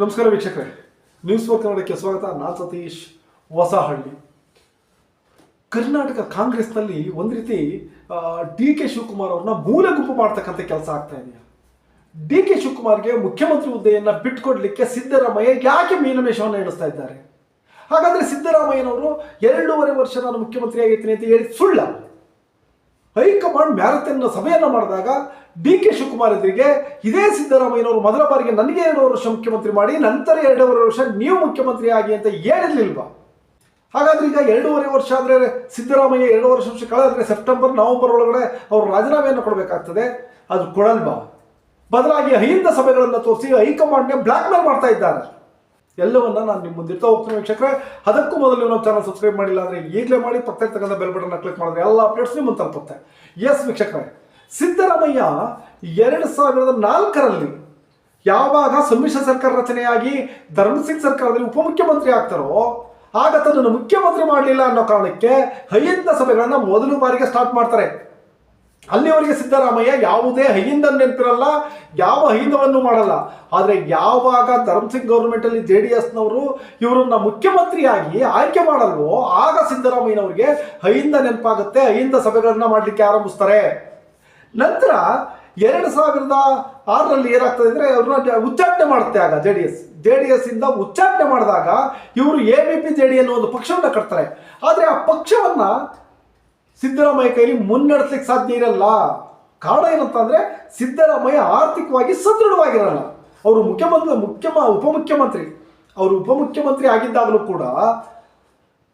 ನಮಸ್ಕಾರ ವೀಕ್ಷಕರೇ. News four ಕನ್ನಡಕ್ಕೆ ಸ್ವಾಗತ. ನಾನು ಸತೀಶ್ ಹೊಸಹಳ್ಳಿ. ಕರ್ನಾಟಕ ಕಾಂಗ್ರೆಸ್ನಲ್ಲಿ ಒಂದು ರೀತಿ ಡಿ ಕೆ ಶಿವಕುಮಾರ್ ಅವ್ರನ್ನ ಮೂಲ ಗುಂಪು ಮಾಡ್ತಕ್ಕಂಥ ಕೆಲಸ ಆಗ್ತಾ ಇದೆಯಾ? ಡಿ ಕೆ ಶಿವಕುಮಾರ್ಗೆ ಮುಖ್ಯಮಂತ್ರಿ ಹುದ್ದೆಯನ್ನು ಬಿಟ್ಕೊಡ್ಲಿಕ್ಕೆ ಸಿದ್ದರಾಮಯ್ಯ ಯಾಕೆ ಮೀನಮೇಷವನ್ನು ಎಣಿಸ್ತಾ ಇದ್ದಾರೆ? ಹಾಗಾದ್ರೆ ಸಿದ್ದರಾಮಯ್ಯನವರು ಎರಡೂವರೆ ವರ್ಷ ನಾನು ಮುಖ್ಯಮಂತ್ರಿ ಆಗಿರ್ತೀನಿ ಅಂತ ಹೇಳಿ ಸುಳ್ಳ ಹೈಕಮಾಂಡ್ ಮ್ಯಾರಥಾನ್ ಸಭೆಯನ್ನು ಮಾಡಿದಾಗ ಡಿ ಕೆ ಶಿವಕುಮಾರ್ ಎದುರಿಗೆ ಇದೇ ಸಿದ್ದರಾಮಯ್ಯನವರು ಮೊದಲ ಬಾರಿಗೆ ನನಗೆ ಎರಡೂವರೆ ವರ್ಷ ಮುಖ್ಯಮಂತ್ರಿ ಮಾಡಿ, ನಂತರ ಎರಡೂವರೆ ವರ್ಷ ನೀವು ಮುಖ್ಯಮಂತ್ರಿ ಆಗಿ ಅಂತ ಹೇಳಿರ್ಲಿಲ್ವಾ? ಹಾಗಾದ್ರೆ ಈಗ ಎರಡೂವರೆ ವರ್ಷ ಆದರೆ ಸಿದ್ದರಾಮಯ್ಯ ಎರಡೂವರೆ ವರ್ಷ ಕಳೆದ್ರೆ ಸೆಪ್ಟೆಂಬರ್, ನವೆಂಬರ್ ಒಳಗಡೆ ಅವರು ರಾಜೀನಾಮೆಯನ್ನು ಕೊಡಬೇಕಾಗ್ತದೆ. ಅದು ಕೊಡಲ್ವಾ? ಬದಲಾಗಿ ಅಹಿಂದ ಸಭೆಗಳನ್ನು ತೋರಿಸಿ ಹೈಕಮಾಂಡ್ನೇ ಬ್ಲ್ಯಾಕ್ ಮೇಲ್ ಮಾಡ್ತಾ ಇದ್ದಾರೆ. ಎಲ್ಲವನ್ನ ನಾನು ನಿಮ್ಮ ಮುಂದಿಡ್ತಾ ಹೋಗ್ತೀನಿ ವೀಕ್ಷಕರೇ. ಅದಕ್ಕೂ ಮೊದಲು ನೀವು ಚಾನಲ್ ಸಬ್ಸ್ಕ್ರೈಬ್ ಮಾಡಿಲ್ಲ ಅಂದರೆ ಈಗಲೇ ಮಾಡಿ ಪಕ್ಕ ತಗೊಂಡ ಬೆಲ್ ಬಟನ್ ಕ್ಲಿಕ್ ಮಾಡಿದ್ರೆ ಎಲ್ಲ ಅಪ್ಡೇಟ್ಸ್ ನಿಮ್ಮ ತಲುಪುತ್ತೆ. ಎಸ್ ವೀಕ್ಷಕರೇ, ಸಿದ್ದರಾಮಯ್ಯ ಎರಡು ಸಾವಿರದ ನಾಲ್ಕರಲ್ಲಿ ಯಾವಾಗ ಸಮ್ಮಿಶ್ರ ಸರ್ಕಾರ ರಚನೆಯಾಗಿ ಧರ್ಮಸಿಂಗ್ ಸರ್ಕಾರದಲ್ಲಿ ಉಪಮುಖ್ಯಮಂತ್ರಿ ಆಗ್ತಾರೋ, ಆಗ ತನ್ನನ್ನು ಮುಖ್ಯಮಂತ್ರಿ ಮಾಡಲಿಲ್ಲ ಅನ್ನೋ ಕಾರಣಕ್ಕೆ ಅಹಿಂದ ಸಭೆಗಳನ್ನು ಮೊದಲು ಬಾರಿಗೆ ಸ್ಟಾರ್ಟ್ ಮಾಡ್ತಾರೆ. ಅಲ್ಲಿವರೆಗೆ ಸಿದ್ದರಾಮಯ್ಯ ಯಾವುದೇ ಹೈಯಿಂದ ನೆನಪಿರಲ್ಲ ಯಾವ ಹೈಂದವನ್ನು ಮಾಡಲ್ಲ. ಆದರೆ ಯಾವಾಗ ಧರ್ಮಸಿಂಗ್ ಗೌರ್ಮೆಂಟ್ ಅಲ್ಲಿ ಜೆ ಡಿ ಎಸ್ನವರು ಇವರನ್ನ ಮುಖ್ಯಮಂತ್ರಿಯಾಗಿ ಆಯ್ಕೆ ಮಾಡಲ್ವೋ, ಆಗ ಸಿದ್ದರಾಮಯ್ಯನವರಿಗೆ ಹೈಯಿಂದ ನೆನಪಾಗುತ್ತೆ ಹೈಯಿಂದ ಸಭೆಗಳನ್ನ ಮಾಡಲಿಕ್ಕೆ ಆರಂಭಿಸ್ತಾರೆ. ನಂತರ ಎರಡು ಸಾವಿರದ ಆರರಲ್ಲಿ ಏನಾಗ್ತದೆ ಅಂದರೆ ಅವ್ರನ್ನ ಉಚ್ಚಾಟನೆ ಮಾಡುತ್ತೆ ಆಗ J D S. J D S ಇಂದ ಉಚ್ಚಾಟನೆ ಮಾಡಿದಾಗ ಇವರು A B P, J D ಅನ್ನೋ ಒಂದು ಪಕ್ಷವನ್ನು ಕಟ್ತಾರೆ. ಆದರೆ ಆ ಪಕ್ಷವನ್ನ ಸಿದ್ದರಾಮಯ್ಯ ಕೈಲಿ ಮುನ್ನಡೆಸ್ಲಿಕ್ಕೆ ಸಾಧ್ಯ ಇರಲ್ಲ. ಕಾರಣ ಏನಂತ ಅಂದ್ರೆ ಸಿದ್ದರಾಮಯ್ಯ ಆರ್ಥಿಕವಾಗಿ ಸದೃಢವಾಗಿರಲ್ಲ. ಅವರು ಮುಖ್ಯಮಂತ್ರಿ ಮುಖ್ಯ ಉಪಮುಖ್ಯಮಂತ್ರಿ. ಅವರು ಉಪಮುಖ್ಯಮಂತ್ರಿ ಆಗಿದ್ದಾಗಲೂ ಕೂಡ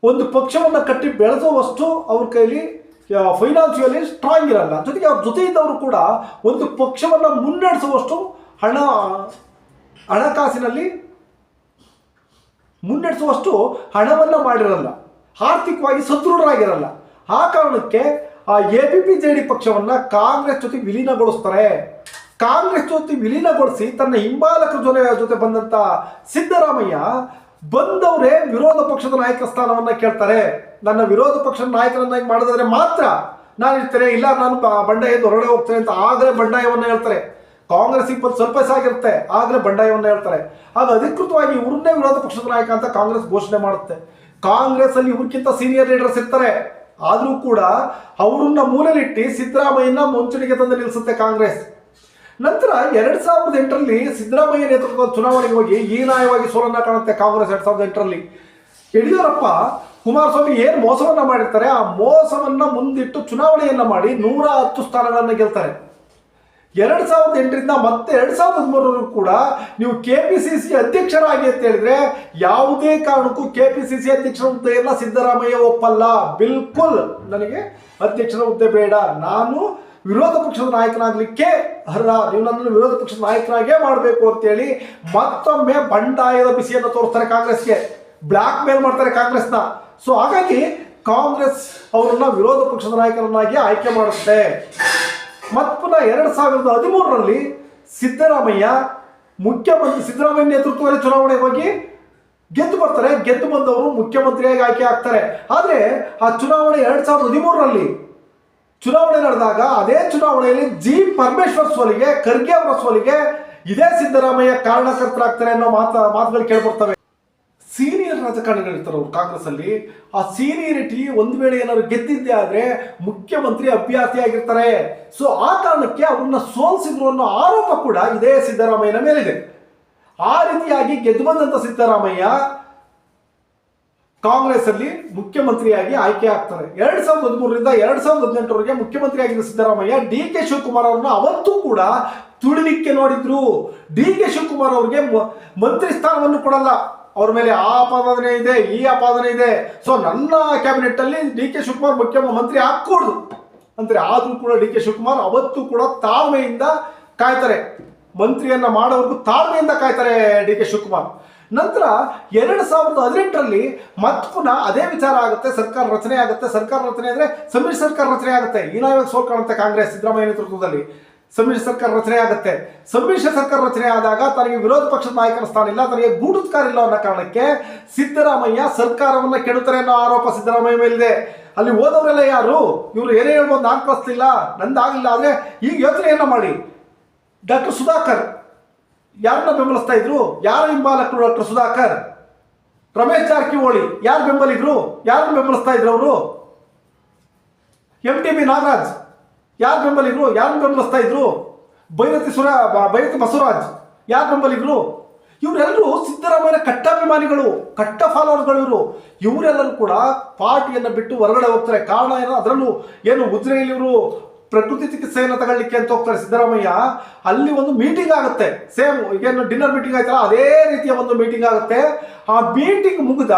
ಒಂದು ಪಕ್ಷವನ್ನು ಕಟ್ಟಿ ಬೆಳೆಸುವಷ್ಟು ಅವ್ರ ಕೈಲಿ ಫೈನಾನ್ಷಿಯಲಿ ಸ್ಟ್ರಾಂಗ್ ಇರಲ್ಲ. ಜೊತೆಗೆ ಅವ್ರ ಜೊತೆ ಇದ್ದವರು ಕೂಡ ಒಂದು ಪಕ್ಷವನ್ನು ಮುನ್ನಡೆಸುವಷ್ಟು ಹಣ, ಹಣಕಾಸಿನಲ್ಲಿ ಮುನ್ನಡೆಸುವಷ್ಟು ಹಣವನ್ನು ಮಾಡಿರಲ್ಲ. ಆರ್ಥಿಕವಾಗಿ ಸದೃಢರಾಗಿರಲ್ಲ. ಆ ಕಾರಣಕ್ಕೆ ಆ A P P J D ಪಕ್ಷವನ್ನ ಕಾಂಗ್ರೆಸ್ ಜೊತೆ ವಿಲೀನಗೊಳಿಸ್ತಾರೆ. ಕಾಂಗ್ರೆಸ್ ಜೊತೆ ವಿಲೀನಗೊಳಿಸಿ ತನ್ನ ಹಿಂಬಾಲಕರ ಜೊತೆ ಜೊತೆ ಬಂದಂತ ಸಿದ್ದರಾಮಯ್ಯ ಬಂದವರೇ ವಿರೋಧ ಪಕ್ಷದ ನಾಯಕ ಸ್ಥಾನವನ್ನ ಕೇಳ್ತಾರೆ. ನನ್ನ ವಿರೋಧ ಪಕ್ಷದ ನಾಯಕರನ್ನಾಗಿ ಮಾಡಿದ್ರೆ ಮಾತ್ರ ನಾನು ಇರ್ತೇನೆ ಇಲ್ಲ ನಾನು ಬಂಡಾಯ ಹೊರಗಡೆ ಹೋಗ್ತೇನೆ ಅಂತ ಆಗಲೇ ಬಂಡಾಯವನ್ನ ಹೇಳ್ತಾರೆ. ಕಾಂಗ್ರೆಸ್ ಇಪ್ಪತ್ತು ಸ್ವಲ್ಪ ಸಾಗಿರುತ್ತೆ ಬಂಡಾಯವನ್ನ ಹೇಳ್ತಾರೆ. ಆಗ ಅಧಿಕೃತವಾಗಿ ಇವ್ರನ್ನೇ ವಿರೋಧ ಪಕ್ಷದ ನಾಯಕ ಅಂತ ಕಾಂಗ್ರೆಸ್ ಘೋಷಣೆ ಮಾಡುತ್ತೆ. ಕಾಂಗ್ರೆಸ್ ಅಲ್ಲಿ ಇವ್ರಿಗಿಂತ ಸೀನಿಯರ್ ಲೀಡರ್ಸ್ ಇರ್ತಾರೆ. ಆದರೂ ಕೂಡ ಅವರನ್ನ ಮೂಲಲಿಟ್ಟು ಸಿದ್ದರಾಮಯ್ಯನ ಮುಂಚೂಣಿಗೆ ತಂದು ನಿಲ್ಲಿಸುತ್ತೆ ಕಾಂಗ್ರೆಸ್. ನಂತರ ಎರಡ್ ಸಾವಿರದ ಎಂಟರಲ್ಲಿ ಸಿದ್ದರಾಮಯ್ಯ ನೇತೃತ್ವದ ಚುನಾವಣೆಗೆ ಹೋಗಿ ಹೀನಾಯವಾಗಿ ಸೋಲನ್ನ ಕಾಣುತ್ತೆ ಕಾಂಗ್ರೆಸ್ ಎರಡ್ ಸಾವಿರದ ಎಂಟರಲ್ಲಿ. ಯಡಿಯೂರಪ್ಪ, ಕುಮಾರಸ್ವಾಮಿ ಏನು ಮೋಸವನ್ನ ಮಾಡಿರ್ತಾರೆ, ಆ ಮೋಸವನ್ನ ಮುಂದಿಟ್ಟು ಚುನಾವಣೆಯನ್ನ ಮಾಡಿ ನೂರ ಹತ್ತು ಸ್ಥಾನಗಳನ್ನು ಗೆಲ್ತಾರೆ. ಎರಡ್ ಸಾವಿರದ ಎಂಟರಿಂದ ಮತ್ತೆ ಎರಡ್ ಸಾವಿರದ ಹದಿಮೂರರಲ್ಲೂ ಕೂಡ ನೀವು ಕೆ ಪಿ ಸಿ ಸಿ ಅಧ್ಯಕ್ಷರಾಗಿ ಅಂತ ಹೇಳಿದ್ರೆ ಯಾವುದೇ ಕಾರಣಕ್ಕೂ ಕೆ ಪಿ ಸಿ ಸಿ ಅಧ್ಯಕ್ಷರ ಎಲ್ಲ ಸಿದ್ದರಾಮಯ್ಯ ಒಪ್ಪಲ್ಲ. ಬಿಲ್ಕುಲ್ ನನಗೆ ಅಧ್ಯಕ್ಷರ ಹುದ್ದೆ ಬೇಡ. ನಾನು ವಿರೋಧ ಪಕ್ಷದ ನಾಯಕನಾಗ್ಲಿಕ್ಕೆ ಅರ್ಹ. ನೀವು ನನ್ನನ್ನು ವಿರೋಧ ಪಕ್ಷದ ನಾಯಕನಾಗೇ ಮಾಡಬೇಕು ಅಂತೇಳಿ ಮತ್ತೊಮ್ಮೆ ಬಂಡಾಯದ ಬಿಸಿಯನ್ನು ತೋರಿಸ್ತಾರೆ ಕಾಂಗ್ರೆಸ್ಗೆ. ಬ್ಲ್ಯಾಕ್ ಮೇಲ್ ಮಾಡ್ತಾರೆ ಕಾಂಗ್ರೆಸ್ನ. ಸೊ ಹಾಗಾಗಿ ಕಾಂಗ್ರೆಸ್ ಅವರನ್ನ ವಿರೋಧ ಪಕ್ಷದ ನಾಯಕರನ್ನಾಗಿ ಆಯ್ಕೆ ಮಾಡುತ್ತೆ. ಮತ್ತು ಪುನಃ ಎರಡು ಸಾವಿರದ ಹದಿಮೂರರಲ್ಲಿ ಸಿದ್ದರಾಮಯ್ಯ, ಮುಖ್ಯಮಂತ್ರಿ ಸಿದ್ದರಾಮಯ್ಯ ನೇತೃತ್ವದಲ್ಲಿ ಚುನಾವಣೆಗೆ ಹೋಗಿ ಗೆದ್ದು ಬರ್ತಾರೆ. ಗೆದ್ದು ಬಂದವರು ಮುಖ್ಯಮಂತ್ರಿಯಾಗಿ ಆಯ್ಕೆ ಆಗ್ತಾರೆ. ಆದರೆ ಆ ಚುನಾವಣೆ ಎರಡು ಸಾವಿರದ ಹದಿಮೂರರಲ್ಲಿ ಚುನಾವಣೆ ನಡೆದಾಗ ಅದೇ ಚುನಾವಣೆಯಲ್ಲಿ ಜಿ ಪರಮೇಶ್ವರ್ ಸೋಲಿಗೆ, ಖರ್ಗೆ ಅವರ ಸೋಲಿಗೆ ಇದೇ ಸಿದ್ದರಾಮಯ್ಯ ಕಾರಣಕರ್ತರಾಗ್ತಾರೆ ಅನ್ನೋ ಮಾತು ಮಾತುಗಳು ಕೇಳ್ಬರ್ತವೆ. ರಾಜಕಾರಣಿಗಳಿರ್ತಾರೆ ಅವರು ಕಾಂಗ್ರೆಸ್ ಅಲ್ಲಿ ಆ ಸೀನಿಯರಿಟಿ ಒಂದು ವೇಳೆ ಏನಾದ್ರು ಗೆದ್ದಿದ್ದೆ ಆದ್ರೆ ಮುಖ್ಯಮಂತ್ರಿ ಅಭ್ಯರ್ಥಿಯಾಗಿರ್ತಾರೆ. ಸೊ ಆ ಕಾರಣಕ್ಕೆ ಅವ್ರನ್ನ ಸೋಲಿಸಿದ್ರು ಅನ್ನೋ ಆರೋಪ ಕೂಡ ಇದೇ ಸಿದ್ದರಾಮಯ್ಯನ ಮೇಲಿದೆ. ಆ ರೀತಿಯಾಗಿ ಗೆದ್ದು ಬಂದಂತ ಸಿದ್ದರಾಮಯ್ಯ ಕಾಂಗ್ರೆಸ್ ಅಲ್ಲಿ ಮುಖ್ಯಮಂತ್ರಿಯಾಗಿ ಆಯ್ಕೆ ಆಗ್ತಾರೆ. ಎರಡ್ ಸಾವಿರದ ಹದಿಮೂರರಿಂದ ಎರಡ್ ಸಾವಿರದ ಹದಿನೆಂಟರವರೆಗೆ ಮುಖ್ಯಮಂತ್ರಿ ಸಿದ್ದರಾಮಯ್ಯ ಡಿ ಕೆ ಶಿವಕುಮಾರ್ ಅವರನ್ನ ಅವತ್ತೂ ಕೂಡ ತುಳಿಲಿಕ್ಕೆ ನೋಡಿದ್ರು. ಡಿ ಕೆ ಶಿವಕುಮಾರ್ ಅವರಿಗೆ ಮಂತ್ರಿ ಸ್ಥಾನವನ್ನು ಕೊಡಲ್ಲ. ಅವ್ರ ಮೇಲೆ ಆ ಆಪಾದನೆ ಇದೆ, ಈ ಆಪಾದನೆ ಇದೆ. ಸೊ ನನ್ನ ಕ್ಯಾಬಿನೆಟ್ ಅಲ್ಲಿ ಡಿ ಕೆ ಶಿವಕುಮಾರ್ ಮುಖ್ಯಮಂತ್ರಿ ಹಾಕೂಡ್ದು ಅಂದ್ರೆ ಆದ್ರೂ ಕೂಡ ಡಿ ಕೆ ಶಿವಕುಮಾರ್ ಅವತ್ತು ಕೂಡ ತಾಳ್ಮೆಯಿಂದ ಕಾಯ್ತಾರೆ. ಮಂತ್ರಿಯನ್ನ ಮಾಡೋವರೆಗೂ ತಾಳ್ಮೆಯಿಂದ ಕಾಯ್ತಾರೆ ಡಿ ಕೆ ಶಿವಕುಮಾರ್. ನಂತರ ಎರಡು ಸಾವಿರದ ಹದಿನೆಂಟರಲ್ಲಿ ಮತ್ ಪುನಃ ಅದೇ ವಿಚಾರ ಆಗುತ್ತೆ, ಸರ್ಕಾರ ರಚನೆ ಆಗುತ್ತೆ. ಸರ್ಕಾರ ರಚನೆ ಅಂದ್ರೆ ಸಮ್ಮಿಶ್ರ ಸರ್ಕಾರ ರಚನೆ ಆಗುತ್ತೆ. ಈನಾಗ ಸೋಲ್ ಕಾಣುತ್ತೆ ಕಾಂಗ್ರೆಸ್, ಸಿದ್ದರಾಮಯ್ಯ ನೇತೃತ್ವದಲ್ಲಿ. ಸಮ್ಮಿಶ್ರ ಸರ್ಕಾರ ರಚನೆ ಆಗುತ್ತೆ. ಸಮ್ಮಿಶ್ರ ಸರ್ಕಾರ ರಚನೆ ಆದಾಗ ತನಗೆ ವಿರೋಧ ಪಕ್ಷದ ನಾಯಕರ ಸ್ಥಾನ ಇಲ್ಲ, ತನಗೆ ಗೂಢತ್ಕಾರ ಇಲ್ಲ ಅನ್ನೋ ಕಾರಣಕ್ಕೆ ಸಿದ್ದರಾಮಯ್ಯ ಸರ್ಕಾರವನ್ನ ಕೆಡುತ್ತಾರೆ ಅನ್ನೋ ಆರೋಪ ಸಿದ್ದರಾಮಯ್ಯ ಮೇಲಿದೆ. ಅಲ್ಲಿ ಹೋದವರೆಲ್ಲ ಯಾರು? ಇವರು ಏನೇ ಹೇಳ್ಬೋದು ನಾನು ಕಳಿಸ್ತಿಲ್ಲ ನಂದಾಗಿಲ್ಲ ಆದ್ರೆ ಈಗ ಏನೋ ಮಾಡಿ. ಡಾಕ್ಟರ್ ಸುಧಾಕರ್, ಯಾರನ್ನ ಬೆಂಬಲಿಸ್ತಾ ಇದ್ರು? ಯಾರ ಹಿಂಬಾಲಕರು ಡಾಕ್ಟರ್ ಸುಧಾಕರ್? ರಮೇಶ್ ಜಾರಕಿಹೊಳಿ, ಯಾರು ಬೆಂಬಲಿಗರು? ಯಾರನ್ನ ಬೆಂಬಲಿಸ್ತಾ ಇದ್ರು ಅವರು? M T B Nagaraj. ಯಾರು ಬೆಂಬಲಿಗರು? ಯಾರು ಬೆಂಬಲಿಸ್ತಾ ಇದ್ರು? ಭೈರತಿ ಸುರ ಭೈರತಿ ಬಸವರಾಜ್. ಯಾರು ಬೆಂಬಲಿಗರು? ಇವರೆಲ್ಲರೂ ಸಿದ್ದರಾಮಯ್ಯ ಕಟ್ಟಾಭಿಮಾನಿಗಳು, ಕಟ್ಟ ಫಾಲೋವರ್ಗಳು ಇವರು. ಇವರೆಲ್ಲರೂ ಕೂಡ ಪಾರ್ಟಿಯನ್ನು ಬಿಟ್ಟು ಹೊರಗಡೆ ಹೋಗ್ತಾರೆ. ಕಾರಣ ಏನೋ? ಅದರಲ್ಲೂ ಏನು ಉಜ್ರೆಯಲ್ಲಿ ಇವರು ಪ್ರಕೃತಿ ಚಿಕಿತ್ಸೆಯನ್ನು ತಗೊಳ್ಳಿಕ್ಕೆ ಅಂತ ಹೋಗ್ತಾರೆ ಸಿದ್ದರಾಮಯ್ಯ. ಅಲ್ಲಿ ಒಂದು ಮೀಟಿಂಗ್ ಆಗುತ್ತೆ. ಸೇಮ್ ಏನು ಡಿನ್ನರ್ ಮೀಟಿಂಗ್ ಆಯ್ತಲ್ಲ, ಅದೇ ರೀತಿಯ ಒಂದು ಮೀಟಿಂಗ್ ಆಗುತ್ತೆ. ಆ ಮೀಟಿಂಗ್ ಮುಗಿದ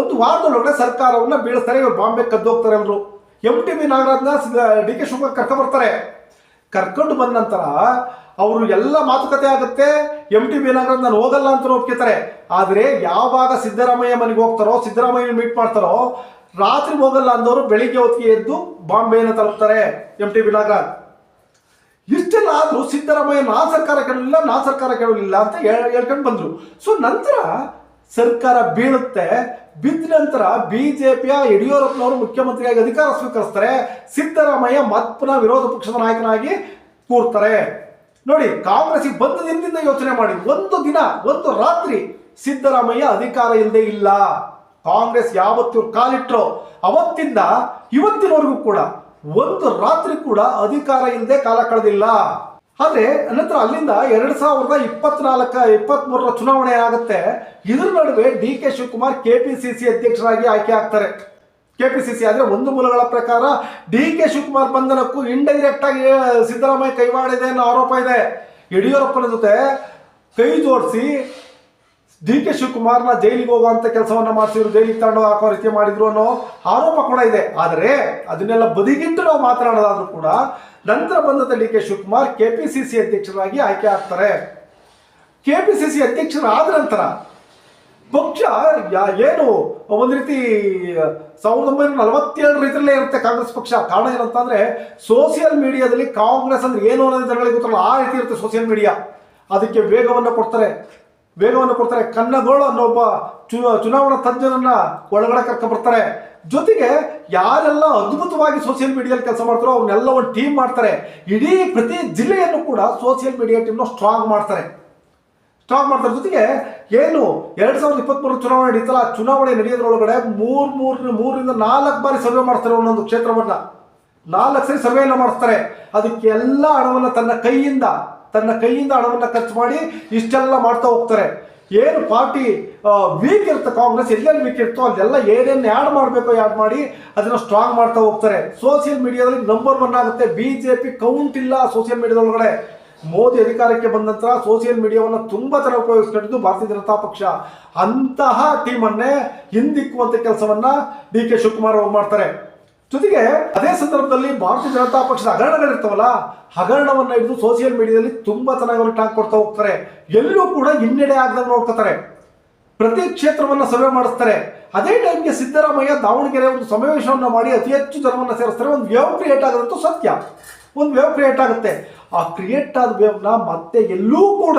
ಒಂದು ವಾರದೊಳಗಡೆ ಸರ್ಕಾರವನ್ನು ಬೀಳಿಸ್ತಾರೆ. ಇವರು ಬಾಂಬೆ ಕದ್ದೋಗ್ತಾರೆ ಅವರು ಎಂ ಟಿ ಬಿ ನಾಗರಾಜ್ನ ಡಿ ಕೆ ಶಿವಕುಮಾರ್ ಕರ್ಕೊಂಡು ಬರ್ತಾರೆ. ಕರ್ಕೊಂಡು ಬಂದ ನಂತರ ಅವರು ಎಲ್ಲ ಮಾತುಕತೆ ಆಗುತ್ತೆ ಎಂ ಟಿ ಬಿ ನಾಗರಾಜ್ ನಾನು ಹೋಗಲ್ಲ ಅಂತ ಒಪ್ಕೋತಾರೆ. ಆದರೆ ಯಾವಾಗ ಸಿದ್ದರಾಮಯ್ಯ ಮನೆಗೆ ಹೋಗ್ತಾರೋ ಸಿದ್ದರಾಮಯ್ಯ ಮೀಟ್ ಮಾಡ್ತಾರೋ, ರಾತ್ರಿ ಹೋಗಲ್ಲ ಅಂದವರು ಬೆಳಿಗ್ಗೆ ಹೊತ್ತಿಗೆ ಎದ್ದು ಬಾಂಬೆಯನ್ನು ತಲುಪ್ತಾರೆ ಎಂ ಟಿ ಬಿ ನಾಗರಾಜ್. ಇಷ್ಟೆಲ್ಲ ಆದ್ರೂ ಸಿದ್ದರಾಮಯ್ಯ ನಾ ಸರ್ಕಾರ ಕೇಳಲಿಲ್ಲ, ನಾ ಸರ್ಕಾರ ಕೇಳಲಿಲ್ಲ ಅಂತ ಹೇಳ್- ಹೇಳ್ಕೊಂಡು ಬಂದ್ರು. ಸೊ ನಂತರ ಸರ್ಕಾರ ಬೀಳುತ್ತೆ. ಬಿದ್ದ ನಂತರ ಬಿಜೆಪಿಯ ಯಡಿಯೂರಪ್ಪನವರು ಮುಖ್ಯಮಂತ್ರಿಯಾಗಿ ಅಧಿಕಾರ ಸ್ವೀಕರಿಸ್ತಾರೆ. ಸಿದ್ದರಾಮಯ್ಯ ಮತ್ ಪುನಃ ವಿರೋಧ ಪಕ್ಷದ ನಾಯಕನಾಗಿ ಕೂರ್ತಾರೆ. ನೋಡಿ ಕಾಂಗ್ರೆಸ್ಗೆ ಬಂದ ದಿನದಿಂದ ಯೋಚನೆ ಮಾಡಿ. ಒಂದು ದಿನ, ಒಂದು ರಾತ್ರಿ ಸಿದ್ದರಾಮಯ್ಯ ಅಧಿಕಾರ ಇಲ್ಲದೆ ಇಲ್ಲ. ಕಾಂಗ್ರೆಸ್ ಯಾವತ್ತು ಕಾಲಿಟ್ರೋ. ಅವತ್ತಿಂದ ಇವತ್ತಿನವರೆಗೂ ಕೂಡ ಒಂದು ರಾತ್ರಿ ಕೂಡ ಅಧಿಕಾರ ಇಲ್ಲದೆ ಕಾಲ ಕಳೆದಿಲ್ಲ. ಆದ್ರೆ ನಂತರ ಅಲ್ಲಿಂದ ಎರಡು ಸಾವಿರದ ಇಪ್ಪತ್ನಾಲ್ಕ, ಇಪ್ಪತ್ಮೂರರ ಚುನಾವಣೆ ಆಗುತ್ತೆ. ಇದ್ರ ನಡುವೆ ಡಿ ಕೆ ಶಿವಕುಮಾರ್ ಸಿ ಅಧ್ಯಕ್ಷರಾಗಿ ಆಯ್ಕೆ ಆಗ್ತಾರೆ. ಕೆ ಪಿ ಸಿ ಸಿ ಆದರೆ ಒಂದು ಮೂಲಗಳ ಪ್ರಕಾರ ಡಿ ಕೆ ಶಿವಕುಮಾರ್ ಬಂಧನಕ್ಕೂ ಇಂಡೈರೆಕ್ಟ್ ಆಗಿ ಸಿದ್ದರಾಮಯ್ಯ ಕೈವಾಡಿದೆ ಅನ್ನೋ ಆರೋಪ ಇದೆ. ಯಡಿಯೂರಪ್ಪನ ಜೊತೆ ಕೈ ಜೋಡಿಸಿ ಡಿ ಕೆ ಶಿವಕುಮಾರ್ನ ಜೈಲಿಗೆ ಹೋಗುವಂತ ಕೆಲಸವನ್ನ ಮಾಡಿಸಿದ್ರು ಜೈಲಿಗೆ ತಂಡ ಹಾಕೋ ರೀತಿ ಮಾಡಿದ್ರು ಅನ್ನೋ ಆರೋಪ ಕೂಡ ಇದೆ. ಆದರೆ ಅದನ್ನೆಲ್ಲ ಬದಿಗಿಟ್ಟು ನಾವು ಮಾತನಾಡೋದಾದ್ರೂ ಕೂಡ ನಂತರ ಬಂದಂತ ಡಿ ಕೆ ಶಿವಕುಮಾರ್ ಕೆಪಿಸಿಸಿ ಅಧ್ಯಕ್ಷರಾಗಿ ಆಯ್ಕೆ ಆಗ್ತಾರೆ. ಕೆಪಿಸಿಸಿ ಅಧ್ಯಕ್ಷರಾದ ನಂತರ ಪಕ್ಷ ಏನು ಒಂದು ರೀತಿ, ಸಾವಿರದ ಒಂಬೈನೂರ ನಲವತ್ತೇಳು ರೀತಿಯಲ್ಲೇ ಇರುತ್ತೆ ಕಾಂಗ್ರೆಸ್ ಪಕ್ಷ. ಕಾರಣ ಏನಂತಂದ್ರೆ ಸೋಷಿಯಲ್ ಮೀಡಿಯಾದಲ್ಲಿ ಕಾಂಗ್ರೆಸ್ ಅಂದ್ರೆ ಏನು ಅನ್ನೋದು ಜನಗಳಿಗೆ ಗೊತ್ತಲ್ಲ ಆ ರೀತಿ ಇರುತ್ತೆ ಸೋಷಿಯಲ್ ಮೀಡಿಯಾ. ಅದಕ್ಕೆ ವೇಗವನ್ನು ಕೊಡ್ತಾರೆ. ವೇಗವನ್ನು ಕೊಡ್ತಾರೆ. ಕನ್ನಗೋಳು ಅನ್ನೋ ಒಬ್ಬ ಚುನಾವಣಾ ತಜ್ಞರನ್ನ ಒಳಗಡೆ ಕರ್ಕ ಬರ್ತಾರೆ. ಜೊತೆಗೆ ಯಾರೆಲ್ಲ ಅದ್ಭುತವಾಗಿ ಸೋಷಿಯಲ್ ಮೀಡಿಯಾದಲ್ಲಿ ಕೆಲಸ ಮಾಡ್ತಾರೋ ಅವನ್ನೆಲ್ಲ ಒಂದು ಟೀಮ್ ಮಾಡ್ತಾರೆ. ಇಡೀ ಪ್ರತಿ ಜಿಲ್ಲೆಯನ್ನು ಕೂಡ ಸೋಷಿಯಲ್ ಮೀಡಿಯಾ ಟೀಮ್ನ ಸ್ಟ್ರಾಂಗ್ ಮಾಡ್ತಾರೆ. ಸ್ಟ್ರಾಂಗ್ ಮಾಡ್ತಾರೆ. ಜೊತೆಗೆ ಏನು ಎರಡ್ ಸಾವಿರದ ಇಪ್ಪತ್ಮೂರು ಚುನಾವಣೆ ನಡೀತಲ್ಲ, ಆ ಚುನಾವಣೆ ನಡೆಯೋದ್ರೊಳಗಡೆ ಮೂರ್ ಮೂರ್ ಮೂರರಿಂದ ನಾಲ್ಕು ಬಾರಿ ಸರ್ವೆ ಮಾಡ್ತಾರೆ ಒಂದೊಂದು ಕ್ಷೇತ್ರವನ್ನ. ನಾಲ್ಕು ಸರಿ ಸರ್ವೆಯನ್ನು ಮಾಡಿಸ್ತಾರೆ ಅದಕ್ಕೆ ಎಲ್ಲ ಹಣವನ್ನ ತನ್ನ ಕೈಯಿಂದ ತನ್ನ ಕೈಯಿಂದ ಹಣವನ್ನ ಖರ್ಚು ಮಾಡಿ ಇಷ್ಟೆಲ್ಲ ಮಾಡ್ತಾ ಹೋಗ್ತಾರೆ. ಏನು ಪಾರ್ಟಿ ವೀಕ್ ಇರುತ್ತೆ ಕಾಂಗ್ರೆಸ್, ಎಲ್ಲೆಲ್ಲಿ ವೀಕ್ ಇರ್ತೋ ಅಲ್ಲೆಲ್ಲ ಏನೇನು ಆ್ಯಡ್ ಮಾಡಬೇಕೋ ಆ್ಯಡ್ ಮಾಡಿ ಅದನ್ನು ಸ್ಟ್ರಾಂಗ್ ಮಾಡ್ತಾ ಹೋಗ್ತಾರೆ. ಸೋಷಿಯಲ್ ಮೀಡಿಯಾದಲ್ಲಿ ನಂಬರ್ ಒನ್ ಆಗುತ್ತೆ. ಬಿ ಜೆ ಪಿ ಕೌಂಟ್ ಇಲ್ಲ ಸೋಷಿಯಲ್ ಮೀಡಿಯಾದೊಳಗಡೆ ಮೋದಿ ಅಧಿಕಾರಕ್ಕೆ ಬಂದ ನಂತರ ಸೋಷಿಯಲ್ ಮೀಡಿಯಾವನ್ನು ತುಂಬ ಥರ ಉಪಯೋಗಿಸ್ಕೊಂಡಿದ್ದು ಭಾರತೀಯ ಜನತಾ ಪಕ್ಷ. ಅಂತಹ ಟೀಮನ್ನೇ ಹಿಂದಿಕ್ಕುವಂಥ ಕೆಲಸವನ್ನ ಡಿ ಕೆ ಶಿವಕುಮಾರ್ ಅವರು ಮಾಡ್ತಾರೆ. ಜೊತೆಗೆ ಅದೇ ಸಂದರ್ಭದಲ್ಲಿ ಭಾರತೀಯ ಜನತಾ ಪಕ್ಷದ ಹಗರಣಗಳಿರ್ತಾವಲ್ಲ, ಹಗರಣವನ್ನ ಹಿಡಿದು ಸೋಷಿಯಲ್ ಮೀಡಿಯಾದಲ್ಲಿ ತುಂಬಾ ಚೆನ್ನಾಗಿ ಟಾಕ್ ಕೊಡ್ತಾ ಹೋಗ್ತಾರೆ. ಎಲ್ಲೂ ಕೂಡ ಹಿನ್ನಡೆ ಆಗದಂಗೆ ನೋಡ್ಕೋತಾರೆ ಪ್ರತಿ ಕ್ಷೇತ್ರವನ್ನ ಸರ್ವೆ ಮಾಡಿಸ್ತಾರೆ. ಅದೇ ಟೈಮ್ಗೆ ಸಿದ್ದರಾಮಯ್ಯ ದಾವಣಗೆರೆ ಒಂದು ಸಮಾವೇಶವನ್ನ ಮಾಡಿ ಅತಿ ಹೆಚ್ಚು ಜನವನ್ನ ಸೇರಿಸ್ತಾರೆ. ಒಂದು ವೇವ್ ಕ್ರಿಯೇಟ್ ಆಗೋದಂತೂ ಸತ್ಯ. ಒಂದು ವೇವ್ ಕ್ರಿಯೇಟ್ ಆಗುತ್ತೆ. ಆ ಕ್ರಿಯೇಟ್ ಆದ ವೇವ್ನ ಮತ್ತೆ ಎಲ್ಲೂ ಕೂಡ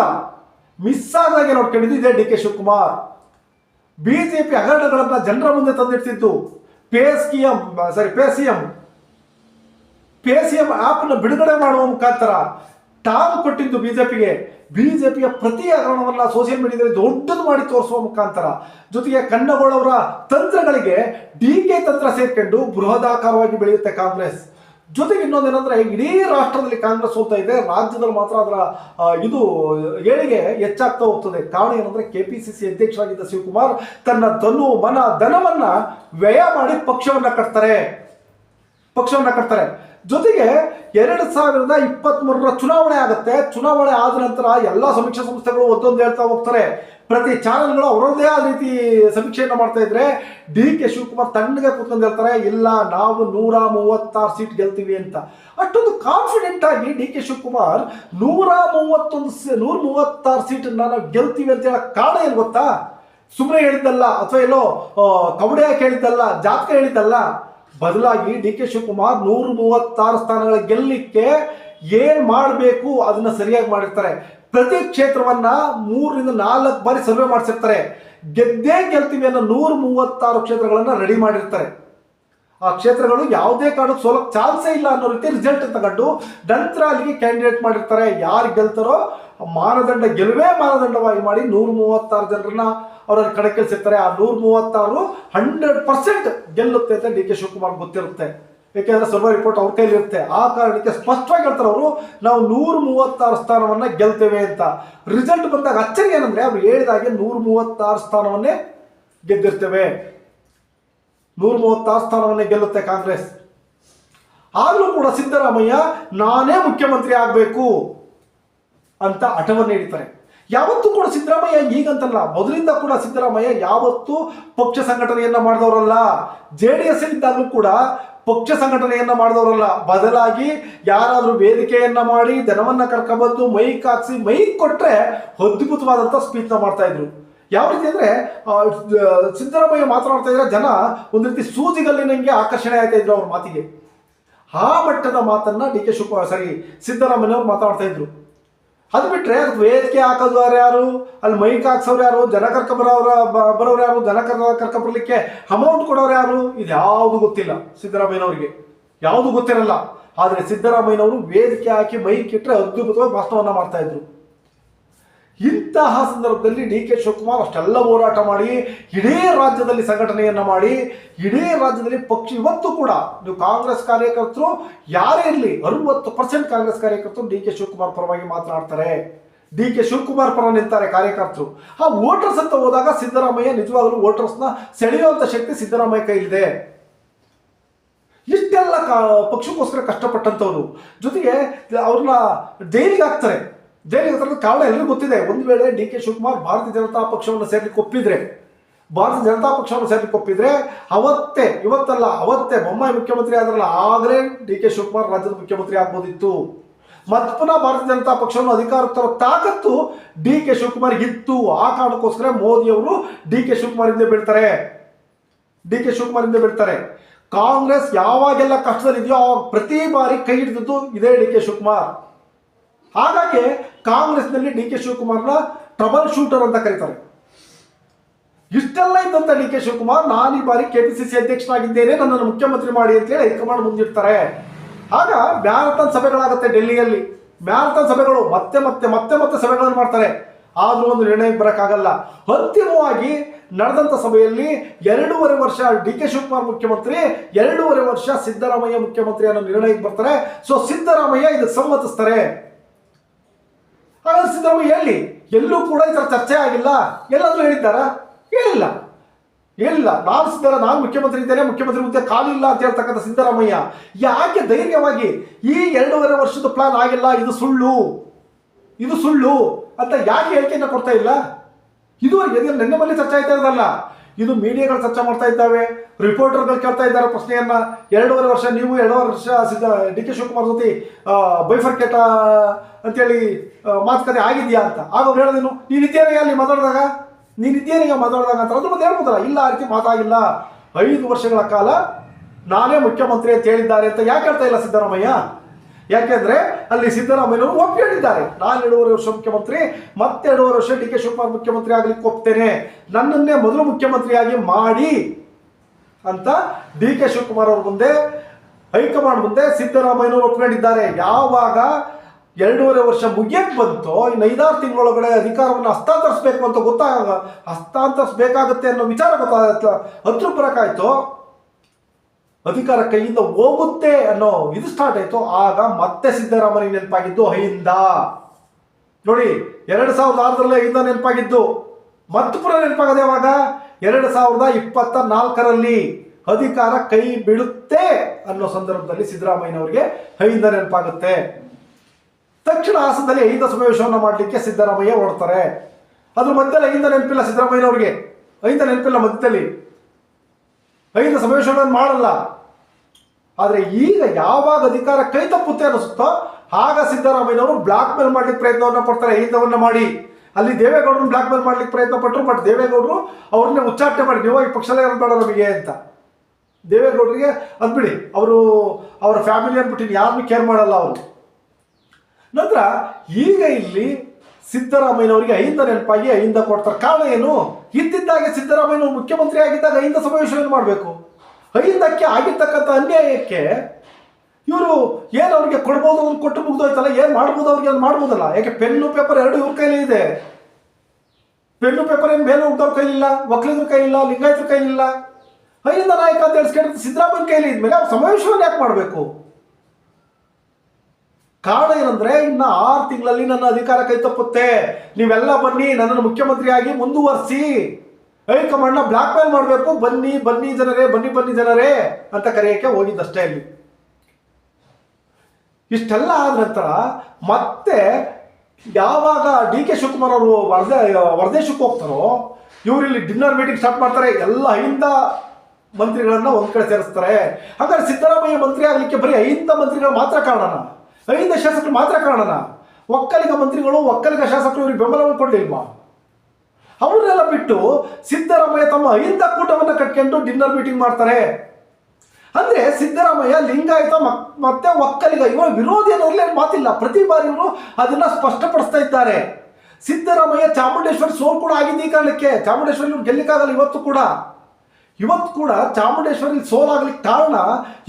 ಮಿಸ್ ಆದಾಗೆ ನೋಡ್ಕೊಂಡಿದ್ದು ಇದೇ ಡಿ ಕೆ ಶಿವಕುಮಾರ್. ಬಿಜೆಪಿ ಹಗರಣಗಳನ್ನ ಜನರ ಮುಂದೆ ತಂದಿಡ್ತಿದ್ದು. ಪೇ ಸ್ಕಿಯಂ ಸಾರಿ ಪೇಸಿಯಂ ಪೇಸಿಯಂ ನ ಬಿಡುಗಡೆ ಮಾಡುವ ಮುಖಾಂತರ ತಾನು ಕೊಟ್ಟಿದ್ದು ಬಿಜೆಪಿಗೆ, ಬಿಜೆಪಿಯ ಪ್ರತಿ ಹಗರಣವನ್ನ ಸೋಷಿಯಲ್ ಮೀಡಿಯಾದಲ್ಲಿ ದೊಡ್ಡದು ಮಾಡಿ ತೋರಿಸುವ ಮುಖಾಂತರ, ಜೊತೆಗೆ ಕನ್ನಗೋಳವರ ತಂತ್ರಗಳಿಗೆ ಡಿ ಕೆ ತಂತ್ರ ಸೇರ್ಕೊಂಡು ಬೃಹದಾಕಾರವಾಗಿ ಬೆಳೆಯುತ್ತೆ ಕಾಂಗ್ರೆಸ್. ಜೊತೆಗೆ ಇನ್ನೊಂದೇನಂದ್ರೆ ಇಡೀ ರಾಷ್ಟ್ರದಲ್ಲಿ ಕಾಂಗ್ರೆಸ್ ಹೋಗ್ತಾ ಇದೆ. ರಾಜ್ಯದಲ್ಲಿ ಮಾತ್ರ ಅದರ ಇದು ಏಳಿಗೆ ಹೆಚ್ಚಾಗ್ತಾ ಹೋಗ್ತದೆ. ಕಾರಣ ಏನಂದ್ರೆ ಸಿ ಅಧ್ಯಕ್ಷರಾಗಿದ್ದ ಶಿವಕುಮಾರ್ ತನ್ನ ಧನು, ಮನ, ಧನವನ್ನ ವ್ಯಯ ಮಾಡಿ ಪಕ್ಷವನ್ನ ಕಟ್ತಾರೆ. ಪಕ್ಷವನ್ನ ಕಟ್ತಾರೆ. ಜೊತೆಗೆ ಎರಡು ಸಾವಿರದ ಇಪ್ಪತ್ತ್ ಚುನಾವಣೆ ಆಗುತ್ತೆ. ಚುನಾವಣೆ ಆದ ನಂತರ ಎಲ್ಲ ಸಮೀಕ್ಷಾ ಸಂಸ್ಥೆಗಳು ಒಂದೊಂದು ಹೇಳ್ತಾ ಹೋಗ್ತಾರೆ. ಪ್ರತಿ ಚಾನೆಲ್ಗಳು ಅವರದ್ದೇ ಆದ ರೀತಿ ಸಮೀಕ್ಷೆಯನ್ನು ಮಾಡ್ತಾ ಇದ್ರೆ ಡಿ ಕೆ ಶಿವಕುಮಾರ್ ತಣ್ಣಗೆ ಕೂತ್ಕೊಂಡು ಹೇಳ್ತಾರೆ, ಇಲ್ಲ, ನಾವು ನೂರ ಮೂವತ್ತಾರು ಸೀಟ್ ಗೆಲ್ತೀವಿ ಅಂತ. ಅಷ್ಟೊಂದು ಕಾನ್ಫಿಡೆಂಟ್ ಆಗಿ ಡಿ ಕೆ ಶಿವಕುಮಾರ್ ನೂರ ಮೂವತ್ತೊಂದು ನೂರ ಮೂವತ್ತಾರು ಸೀಟ್ ನಾವು ಗೆಲ್ತೀವಿ ಅಂತ ಹೇಳಕ್ ಕಾರಣ ಏನು ಗೊತ್ತಾ? ಸುಮ್ಮನೆ ಹೇಳಿದ್ದಲ್ಲ ಅಥವಾ ಎಲ್ಲೋ ಕವಡೆ ಹೇಳಿದ್ದಲ್ಲ, ಜಾತಕ ಹೇಳಿದ್ದಲ್ಲ, ಬದಲಾಗಿ ಡಿ ಕೆ ಶಿವಕುಮಾರ್ ನೂರ ಮೂವತ್ತಾರು ಸ್ಥಾನಗಳ ಗೆಲ್ಲಲಿಕ್ಕೆ ಏನ್ ಮಾಡಬೇಕು ಅದನ್ನ ಸರಿಯಾಗಿ ಮಾಡಿರ್ತಾರೆ. ಪ್ರತಿ ಕ್ಷೇತ್ರವನ್ನ ಮೂರರಿಂದ ನಾಲ್ಕು ಬಾರಿ ಸರ್ವೆ ಮಾಡಿಸಿರ್ತಾರೆ. ಗೆದ್ದೇ ಗೆಲ್ತೀವಿ ಅನ್ನೋ ನೂರ ಮೂವತ್ತಾರು ಕ್ಷೇತ್ರಗಳನ್ನ ರೆಡಿ ಮಾಡಿರ್ತಾರೆ. ಆ ಕ್ಷೇತ್ರಗಳು ಯಾವುದೇ ಕಾರಣಕ್ಕೆ ಸೋಲಕ್ಕೆ ಚಾನ್ಸೇ ಇಲ್ಲ ಅನ್ನೋ ರೀತಿ ರಿಸಲ್ಟ್ ತಗೊಂಡು ನಂತರ ಅಲ್ಲಿಗೆ ಕ್ಯಾಂಡಿಡೇಟ್ ಮಾಡಿರ್ತಾರೆ. ಯಾರು ಗೆಲ್ತಾರೋ ಮಾನದಂಡ, ಗೆಲುವೇ ಮಾನದಂಡವಾಗಿ ಮಾಡಿ ನೂರ ಮೂವತ್ತಾರು ಜನರನ್ನ ಅವರ ಕಡೆ ಕಳಿಸಿರ್ತಾರೆ ಆ ನೂರ ಮೂವತ್ತಾರು ಹಂಡ್ರೆಡ್ ಪರ್ಸೆಂಟ್ ಗೆಲ್ಲುತ್ತೆ ಅಂತ ಡಿ ಕೆ ಶಿವಕುಮಾರ್ ಗೊತ್ತಿರುತ್ತೆ. ಯಾಕೆಂದ್ರೆ ಸರ್ವೆ ರಿಪೋರ್ಟ್ ಅವ್ರ ಕೈಲಿ ಇರುತ್ತೆ. ಆ ಕಾರಣಕ್ಕೆ ಸ್ಪಷ್ಟವಾಗಿ ಹೇಳ್ತಾರೆ ಅವರು, ನಾವು ನೂರ ಮೂವತ್ತಾರು ಸ್ಥಾನವನ್ನ ಗೆಲ್ತೇವೆ ಅಂತ. ರಿಸಲ್ಟ್ ಬಂದಾಗ ಅಚ್ಚರಿ ಏನಂದ್ರೆ, ಅವ್ರು ಹೇಳಿದಾಗೆ ನೂರ ಮೂವತ್ತಾರು ಸ್ಥಾನವನ್ನೇ ಗೆದ್ದಿರ್ತೇವೆ. ನೂರ ಮೂವತ್ತಾರು ಸ್ಥಾನವನ್ನೇ ಗೆಲ್ಲುತ್ತೆ ಕಾಂಗ್ರೆಸ್. ಆದರೂ ಕೂಡ ಸಿದ್ದರಾಮಯ್ಯ, ನಾನೇ ಮುಖ್ಯಮಂತ್ರಿ ಆಗಬೇಕು ಅಂತ ಹಠವನ್ನು ಹಿಡಿತಾರೆ ಯಾವತ್ತೂ ಕೂಡ ಸಿದ್ದರಾಮಯ್ಯ ಈಗಂತಲ್ಲ ಮೊದಲಿಂದ ಕೂಡ ಸಿದ್ದರಾಮಯ್ಯ ಯಾವತ್ತೂ ಪಕ್ಷ ಸಂಘಟನೆಯನ್ನ ಮಾಡಿದವರಲ್ಲ. ಜೆ ಡಿ ಎಸ್ ಇದ್ದಾಗಲೂ ಕೂಡ ಪಕ್ಷ ಸಂಘಟನೆಯನ್ನ ಮಾಡಿದವರಲ್ಲ. ಬದಲಾಗಿ ಯಾರಾದರೂ ವೇದಿಕೆಯನ್ನ ಮಾಡಿ ಜನವನ್ನ ಕರ್ಕೊಬಂದು ಮೈಕ್ ಹಾಕ್ಸಿ ಮೈಕ್ ಕೊಟ್ರೆ ಅದ್ಭುತವಾದಂಥ ಸ್ಪೀಚ್ನ ಮಾಡ್ತಾ ಇದ್ರು. ಯಾವ ರೀತಿ ಅಂದರೆ ಸಿದ್ದರಾಮಯ್ಯ ಮಾತನಾಡ್ತಾ ಇದ್ರೆ ಜನ ಒಂದು ರೀತಿ ಸೂಜಿಗಲ್ಲಿನಂಗೆ ಆಕರ್ಷಣೆ ಆಯ್ತಾ ಇದ್ರು ಅವ್ರ ಮಾತಿಗೆ. ಆ ಮಟ್ಟದ ಮಾತನ್ನ ಡಿ ಕೆ ಶಿವಕುಮಾರ್, ಸರಿ ಸಿದ್ದರಾಮಯ್ಯ ಅವ್ರು ಮಾತಾಡ್ತಾ ಇದ್ರು. ಅದು ಬಿಟ್ಟರೆ ಅದಕ್ಕೆ ವೇದಿಕೆ ಹಾಕೋದು ಯಾರು? ಅಲ್ಲಿ ಮೈಕ್ ಹಾಕ್ಸೋರು ಯಾರು? ಜನ ಕರ್ಕ ಬರೋರ ಬರೋರು ಯಾರು? ಜನ ಕರ್ಕ ಕರ್ಕ ಬರಲಿಕ್ಕೆ ಅಮೌಂಟ್ ಕೊಡೋರು ಯಾರು? ಇದು ಯಾವುದು ಗೊತ್ತಿಲ್ಲ ಸಿದ್ದರಾಮಯ್ಯನವ್ರಿಗೆ. ಯಾವುದು ಗೊತ್ತಿರಲ್ಲ. ಆದರೆ ಸಿದ್ದರಾಮಯ್ಯನವರು ವೇದಿಕೆ ಹಾಕಿ ಮೈಕ್ ಇಟ್ಟರೆ ಅದ್ಭುತವಾಗಿ ಭಾಷಣವನ್ನು ಮಾಡ್ತಾ ಇದ್ರು. ಇಂತಹ ಸಂದರ್ಭದಲ್ಲಿ ಡಿ ಕೆ ಶಿವಕುಮಾರ್ ಅಷ್ಟೆಲ್ಲ ಹೋರಾಟ ಮಾಡಿ, ಇಡೀ ರಾಜ್ಯದಲ್ಲಿ ಸಂಘಟನೆಯನ್ನು ಮಾಡಿ, ಇಡೀ ರಾಜ್ಯದಲ್ಲಿ ಪಕ್ಷ ಇವತ್ತು ಕೂಡ ನೀವು ಕಾಂಗ್ರೆಸ್ ಕಾರ್ಯಕರ್ತರು, ಯಾರೇ ಇರಲಿ, ಅರವತ್ತು ಪರ್ಸೆಂಟ್ ಕಾಂಗ್ರೆಸ್ ಕಾರ್ಯಕರ್ತರು ಡಿ ಕೆ ಶಿವಕುಮಾರ್ ಪರವಾಗಿ ಮಾತನಾಡ್ತಾರೆ. ಡಿ ಕೆ ಶಿವಕುಮಾರ್ ಪರ ನಿಂತಾರೆ ಕಾರ್ಯಕರ್ತರು. ಆ ವೋಟರ್ಸ್ ಅಂತ ಹೋದಾಗ ಸಿದ್ದರಾಮಯ್ಯ ನಿಜವಾಗಲೂ ವೋಟರ್ಸ್ನ ಸೆಳೆಯುವಂತ ಶಕ್ತಿ ಸಿದ್ದರಾಮಯ್ಯ ಕೈಲಿದೆ. ಇಷ್ಟೆಲ್ಲ ಕಾ- ಪಕ್ಷಕ್ಕೋಸ್ಕರ ಕಷ್ಟಪಟ್ಟಂಥವ್ರು ಜೊತೆಗೆ ಅವ್ರನ್ನ ಜೈಲಿಗೆ ಹಾಕ್ತಾರೆ. ಜೈಲಿಗೆ ಕಾರಣ ಎಲ್ಲರಿಗೂ ಗೊತ್ತಿದೆ. ಒಂದು ವೇಳೆ ಡಿ ಕೆ ಶಿವಕುಮಾರ್ ಭಾರತೀಯ ಜನತಾ ಪಕ್ಷವನ್ನು ಸೇರ್ಲಿಕ್ಕೆ ಒಪ್ಪಿದ್ರೆ, ಭಾರತೀಯ ಜನತಾ ಪಕ್ಷವನ್ನು ಸೇರ್ಲಿಕ್ಕೆ ಒಪ್ಪಿದ್ರೆ ಅವತ್ತೇ, ಇವತ್ತಲ್ಲ, ಅವತ್ತೇ ಬೊಮ್ಮಾಯಿ ಮುಖ್ಯಮಂತ್ರಿ ಆದ್ರಲ್ಲ, ಆಗಲೇ ಡಿ ಕೆ ಶಿವಕುಮಾರ್ ರಾಜ್ಯದ ಮುಖ್ಯಮಂತ್ರಿ ಆಗ್ಬೋದಿತ್ತು. ಮತ್ತು ಪುನಃ ಭಾರತೀಯ ಜನತಾ ಪಕ್ಷವನ್ನು ಅಧಿಕಾರ ತರೋ ತಾಕತ್ತು ಡಿ ಕೆ ಶಿವಕುಮಾರ್ ಇತ್ತು. ಆ ಕಾರಣಕ್ಕೋಸ್ಕರ ಮೋದಿ ಅವರು ಡಿ ಕೆ ಶಿವಕುಮಾರ್ ಹಿಂದೆ ಬಿಡ್ತಾರೆ ಡಿ ಕೆ ಶಿವಕುಮಾರ್ ಹಿಂದೆ ಬಿಡ್ತಾರೆ ಕಾಂಗ್ರೆಸ್ ಯಾವಾಗೆಲ್ಲ ಕಷ್ಟದಲ್ಲಿದೆಯೋ ಅವಾಗ ಪ್ರತಿ ಬಾರಿ ಕೈ ಹಿಡಿದದ್ದು ಇದೇ ಡಿ ಕೆ ಶಿವಕುಮಾರ್. ಹಾಗಾಗಿ ಕಾಂಗ್ರೆಸ್ನಲ್ಲಿ ಡಿ ಕೆ ಶಿವಕುಮಾರ್ನ ಟ್ರಬಲ್ ಶೂಟರ್ ಅಂತ ಕರೀತಾರೆ. ಇಷ್ಟೆಲ್ಲ ಇದ್ದಂತ ಡಿ ಕೆ ಶಿವಕುಮಾರ್ ನಾನು ಈ ಬಾರಿ ಕೆಪಿಸಿಸಿ ಅಧ್ಯಕ್ಷನಾಗಿದ್ದೇನೆ, ನನ್ನನ್ನು ಮುಖ್ಯಮಂತ್ರಿ ಮಾಡಿ ಅಂತೇಳಿ ಹೈಕಮಾಂಡ್ ಮುಂದಿಡ್ತಾರೆ. ಆಗ ಮ್ಯಾರಥಾನ್ ಸಭೆಗಳಾಗುತ್ತೆ ಡೆಲ್ಲಿಯಲ್ಲಿ. ಮ್ಯಾರಥಾನ್ ಸಭೆಗಳು ಮತ್ತೆ ಮತ್ತೆ ಮತ್ತೆ ಮತ್ತೆ ಸಭೆಗಳನ್ನು ಮಾಡ್ತಾರೆ. ಆದರೂ ಒಂದು ನಿರ್ಣಯಕ್ಕೆ ಬರೋಕ್ಕಾಗಲ್ಲ. ಅಂತಿಮವಾಗಿ ನಡೆದಂತ ಸಭೆಯಲ್ಲಿ ಎರಡೂವರೆ ವರ್ಷ ಡಿ ಕೆ ಶಿವಕುಮಾರ್ ಮುಖ್ಯಮಂತ್ರಿ, ಎರಡೂವರೆ ವರ್ಷ ಸಿದ್ದರಾಮಯ್ಯ ಮುಖ್ಯಮಂತ್ರಿ ಅನ್ನೋ ನಿರ್ಣಯಕ್ಕೆ ಬರ್ತಾರೆ. ಸೊ ಸಿದ್ದರಾಮಯ್ಯ ಇದಕ್ಕೆ ಸಮ್ಮತಿಸ್ತಾರೆ. ಹಾಗಾದ್ರೆ ಸಿದ್ದರಾಮಯ್ಯ ಹೇಳಿ ಎಲ್ಲೂ ಕೂಡ ಈ ಥರ ಚರ್ಚೆ ಆಗಿಲ್ಲ. ಎಲ್ಲಾದರೂ ಹೇಳಿದ್ದಾರಾ? ಹೇಳಿಲ್ಲ ಹೇಳಿಲ್ಲ ನಾನು ಸಿದ್ದರ, ನಾನು ಮುಖ್ಯಮಂತ್ರಿ ಇದ್ದೇನೆ, ಮುಖ್ಯಮಂತ್ರಿ ಹುದ್ದೆ ಇಲ್ಲ ಅಂತ ಹೇಳ್ತಕ್ಕಂಥ ಸಿದ್ದರಾಮಯ್ಯ, ಯಾಕೆ ಧೈರ್ಯವಾಗಿ ಈ ಎರಡೂವರೆ ವರ್ಷದ ಪ್ಲಾನ್ ಆಗಿಲ್ಲ? ಇದು ಸುಳ್ಳು. ಇದು ಸುಳ್ಳು ಅಂತ ಯಾಕೆ ಹೇಳಿಕೆಯನ್ನು ಕೊಡ್ತಾ ಇಲ್ಲ? ಇದು ನಿನ್ನೆ ಮೇಲೆ ಚರ್ಚೆ ಆಯ್ತಾ ಇರೋದಲ್ಲ? ಇದು ಮೀಡಿಯಾಗಳು ಚರ್ಚೆ ಮಾಡ್ತಾ ಇದ್ದಾವೆ. ರಿಪೋರ್ಟರ್ಗಳು ಕೇಳ್ತಾ ಇದ್ದಾರೆ ಪ್ರಶ್ನೆಯನ್ನ. ಎರಡೂವರೆ ವರ್ಷ ನೀವು ಎರಡೂವರೆ ವರ್ಷ ಸಿದ್ಧ ಡಿ ಕೆ ಶಿವಕುಮಾರ್ ಜೊತೆ ಬೈಫರ್ಕೇಟ ಅಂತೇಳಿ ಆ, ಮಾತುಕತೆ ಆಗಿದೆಯಾ ಅಂತ. ಆಗ ಅವ್ರು ಹೇಳೋದೇನು ನೀನು ಅಲ್ಲಿ ಮಾತಾಡಿದಾಗ? ನೀನು ಇದ್ದೇನೆ ಮಾತಾಡಿದಾಗ ಅಂತ. ಅದ್ರ ಮತ್ತೆ ಹೇಳ್ಬೋದಲ್ಲ? ಇಲ್ಲ ಆ ರೀತಿ ಮಾತಾಗಿಲ್ಲ. ಐದು ವರ್ಷಗಳ ಕಾಲ ನಾನೇ ಮುಖ್ಯಮಂತ್ರಿ ಅಂತ ಹೇಳಿದ್ದಾರೆ ಅಂತ ಯಾಕೆ ಹೇಳ್ತಾ ಇಲ್ಲ ಸಿದ್ದರಾಮಯ್ಯ? ಯಾಕೆಂದ್ರೆ ಅಲ್ಲಿ ಸಿದ್ದರಾಮಯ್ಯನವರು ಹೇಳಿದ್ದಾರೆ. ನಾನು ಎರಡೂವರೆ ವರ್ಷ ಮುಖ್ಯಮಂತ್ರಿ ಮತ್ತೆ ಎರಡೂವರೆ ವರ್ಷ ಡಿ ಕೆ ಶಿವಕುಮಾರ್ ಮುಖ್ಯಮಂತ್ರಿ ಆಗಲಿಕ್ಕೆ ಒಪ್ತೇನೆ. ನನ್ನನ್ನೇ ಮೊದಲು ಮುಖ್ಯಮಂತ್ರಿಯಾಗಿ ಮಾಡಿ ಅಂತ ಡಿ ಕೆ ಶಿವಕುಮಾರ್ ಅವ್ರ ಮುಂದೆ, ಹೈಕಮಾಂಡ್ ಮುಂದೆ ಸಿದ್ದರಾಮಯ್ಯನವರು ಒಪ್ಕೊಂಡಿದ್ದಾರೆ. ಯಾವಾಗ ಎರಡೂವರೆ ವರ್ಷ ಮುಗಿಯಕ್ಕೆ ಬಂತು, ಇನ್ನು ಐದಾರು ತಿಂಗಳೊಳಗಡೆ ಅಧಿಕಾರವನ್ನು ಹಸ್ತಾಂತರಿಸಬೇಕು ಅಂತ ಗೊತ್ತಾಗ ಹಸ್ತಾಂತರಿಸಬೇಕಾಗುತ್ತೆ ಅನ್ನೋ ವಿಚಾರ ಗೊತ್ತಾಗ ಹತ್ರ ಬರೋಕ್ಕಾಯ್ತು ಅಧಿಕಾರ ಕೈಯಿಂದ ಹೋಗುತ್ತೆ ಅನ್ನೋ ಇದು ಸ್ಟಾರ್ಟ್ ಆಯ್ತು? ಆಗ ಮತ್ತೆ ಸಿದ್ದರಾಮಯ್ಯ ನೆನಪಾಗಿದ್ದು ಅಹಿಂದ. ನೋಡಿ, ಎರಡು ಸಾವಿರದ ಆರರಲ್ಲಿ ಅಹಿಂದ ನೆನಪಾಗಿದ್ದು. ಮತ್ತೆ ಪುನಃ ನೆನಪಾಗದೆ ಯಾವಾಗ? ಎರಡು ಸಾವಿರದ ಇಪ್ಪತ್ತ ನಾಲ್ಕರಲ್ಲಿ ಅಧಿಕಾರ ಕೈ ಬಿಡುತ್ತೆ ಅನ್ನೋ ಸಂದರ್ಭದಲ್ಲಿ ಸಿದ್ದರಾಮಯ್ಯನವರಿಗೆ ಅಹಿಂದ ನೆನಪಾಗುತ್ತೆ. ತಕ್ಷಣ ಹಾಸನದಲ್ಲಿ ಐದ ಸಮಾವೇಶವನ್ನು ಮಾಡಲಿಕ್ಕೆ ಸಿದ್ದರಾಮಯ್ಯ ಹೊರಡ್ತಾರೆ. ಅದ್ರ ಮಧ್ಯದಲ್ಲಿ ಐದ ನೆನಪಿಲ್ಲ ಸಿದ್ದರಾಮಯ್ಯನವ್ರಿಗೆ. ಐದ ನೆನಪಿಲ್ಲ ಮಧ್ಯದಲ್ಲಿ. ಐದು ಸಮಾವೇಶಗಳನ್ನು ಮಾಡಲ್ಲ. ಆದರೆ ಈಗ ಯಾವಾಗ ಅಧಿಕಾರ ಕೈ ತಪ್ಪುತ್ತೆ ಅನ್ನಿಸುತ್ತೋ, ಆಗ ಸಿದ್ದರಾಮಯ್ಯನವರು ಬ್ಲಾಕ್ ಮೇಲ್ ಮಾಡ್ಲಿಕ್ಕೆ ಪ್ರಯತ್ನವನ್ನ ಪಡ್ತಾರೆ. ಐದವನ್ನು ಮಾಡಿ. ಅಲ್ಲಿ ದೇವೇಗೌಡರು ಬ್ಲಾಕ್ ಮೇಲ್ ಮಾಡ್ಲಿಕ್ಕೆ ಪ್ರಯತ್ನ ಪಟ್ಟರು ಬಟ್ ದೇವೇಗೌಡರು ಅವ್ರನ್ನೇ ಉಚ್ಚಾಟನೆ ಮಾಡಿ, ನೀವು ಈ ಪಕ್ಷದಲ್ಲಿ ಬೇಡ ನಮಗೆ ಅಂತ. ದೇವೇಗೌಡರಿಗೆ ಅದ್ಬಿಡಿ ಅವರು ಅವರ ಫ್ಯಾಮಿಲಿ ಅಂದ್ಬಿಟ್ಟು ಯಾರನ್ನೂ ಕೇರ್ ಮಾಡಲ್ಲ ಅವರು. ನಂತರ, ಈಗ ಇಲ್ಲಿ ಸಿದ್ದರಾಮಯ್ಯನವರಿಗೆ ಐಂದ ನೆನಪಾಗಿ ಐಂದ ಕೊಡ್ತಾರೆ. ಕಾರಣ ಏನು? ಇದ್ದಿದ್ದಾಗೆ ಸಿದ್ದರಾಮಯ್ಯನವರು ಮುಖ್ಯಮಂತ್ರಿ ಆಗಿದ್ದಾಗ ಐಂದ ಏನು ಮಾಡಬೇಕು? ಅಹಿಂದಕ್ಕೆ ಆಗಿರ್ತಕ್ಕಂಥ ಅನ್ಯಾಯಕ್ಕೆ ಇವರು ಏನು ಅವ್ರಿಗೆ ಕೊಡ್ಬೋದು ಅವ್ರು ಕೊಟ್ಟು ಮುಗ್ದೋಯ್ತಲ್ಲ ಏನು ಮಾಡ್ಬೋದು ಅವ್ರಿಗೆ ಅದು ಮಾಡ್ಬೋದಲ್ಲ? ಯಾಕೆ ಪೆನ್ನು, ಪೇಪರ್ ಎರಡು ಇವ್ರ ಕೈಲಿ ಇದೆ ಪೆನ್ನು, ಪೇಪರ್ ಏನು ಮೇಲೆ ಉಗ್ದವ್ರ ಕೈಲಿಲ್ಲ? ಒಕ್ಕಲಿದ್ರ ಕೈಲಿಲ್ಲ? ಲಿಂಗಾಯತರ ಕೈಲಿಲ್ಲ? ಐದ ನಾಯಕ ಅಂತ ಹೇಳ್ಸ್ಕೊಂಡು ಸಿದ್ದರಾಮಯ್ಯ ಕೈಲಿ ಇದ್ಮೇಲೆ ಅವ್ರು ಸಮಾವೇಶವನ್ನು ಯಾಕೆ ಮಾಡಬೇಕು? ಕಾರಣ ಏನಂದ್ರೆ ಇನ್ನು ಆರು ತಿಂಗಳಲ್ಲಿ ನನ್ನ ಅಧಿಕಾರ ಕೈ ತಪ್ಪುತ್ತೆ. ನೀವೆಲ್ಲ ಬನ್ನಿ, ನನ್ನನ್ನು ಮುಖ್ಯಮಂತ್ರಿಯಾಗಿ ಮುಂದುವರಿಸಿ. ಹೈಕಮಾಂಡ್ನ ಬ್ಲಾಕ್ ಮೇಲ್ ಮಾಡಬೇಕು. ಬನ್ನಿ ಬನ್ನಿ ಜನರೇ, ಬನ್ನಿ ಬನ್ನಿ ಜನರೇ ಅಂತ ಕರೆಯೋಕ್ಕೆ ಹೋಗಿದ್ದಷ್ಟೇ ಅಲ್ಲಿ ಇಷ್ಟೆಲ್ಲ ಆದ ನಂತರ ಮತ್ತೆ ಯಾವಾಗ ಡಿ ಕೆ ಶಿವಕುಮಾರ್ ಅವರು ವರದೆ, ವರದೇಶಕ್ಕೆ ಹೋಗ್ತಾರೋ ಇವರು ಇಲ್ಲಿ ಡಿನ್ನರ್ ಮೀಟಿಂಗ್ ಸ್ಟಾರ್ಟ್ ಮಾಡ್ತಾರೆ, ಎಲ್ಲ ಐಂದ ಮಂತ್ರಿಗಳನ್ನ ಒಂದ್ ಕಡೆ ಸೇರಿಸ್ತಾರೆ. ಹಾಗಾದ್ರೆ ಸಿದ್ದರಾಮಯ್ಯ ಮಂತ್ರಿ ಆಗಲಿಕ್ಕೆ ಬರೀ ಐಂದ ಮಂತ್ರಿಗಳು ಮಾತ್ರ ಕಾರಣನ. ಐಂದ ಶಾಸಕರು ಮಾತ್ರ ಕಾರಣನ. ಒಕ್ಕಲಿಗ ಮಂತ್ರಿಗಳು, ಒಕ್ಕಲಿಗ ಶಾಸಕರು ಇವ್ರಿಗೆ ಬೆಂಬಲವನ್ನು ಕೊಡಲಿಲ್ವಾ? ಅವ್ರನ್ನೆಲ್ಲ ಬಿಟ್ಟು ಸಿದ್ದರಾಮಯ್ಯ ತಮ್ಮ ಐಂದ ಕೂಟವನ್ನು ಕಟ್ಕೊಂಡು ಡಿನ್ನರ್ ಮೀಟಿಂಗ್ ಮಾಡ್ತಾರೆ. ಅಂದ್ರೆ ಸಿದ್ದರಾಮಯ್ಯ, ಲಿಂಗಾಯತ ಮತ್ತೆ ಒಕ್ಕಲಿಗ, ಇವರು ವಿರೋಧಿ ಅನ್ನೋದ್ರಲ್ಲಿ ಮಾತಿಲ್ಲ. ಪ್ರತಿ ಬಾರಿ ಇವರು ಅದನ್ನ ಸ್ಪಷ್ಟಪಡಿಸ್ತಾ ಇದ್ದಾರೆ. ಸಿದ್ದರಾಮಯ್ಯ, ಚಾಮುಂಡೇಶ್ವರಿ ಸೋಲ್ ಕೂಡ ಆಗಿದ್ದ ಈ ಕಾರಣಕ್ಕೆ. ಚಾಮುಂಡೇಶ್ವರಿ ಇವ್ರು ಗೆಲ್ಲಿಕ್ಕಾಗಲ್ಲ ಇವತ್ತು ಕೂಡ. ಇವತ್ತು ಕೂಡ ಚಾಮುಂಡೇಶ್ವರಿ ಸೋಲಾಗ್ಲಿಕ್ಕೆ ಕಾರಣ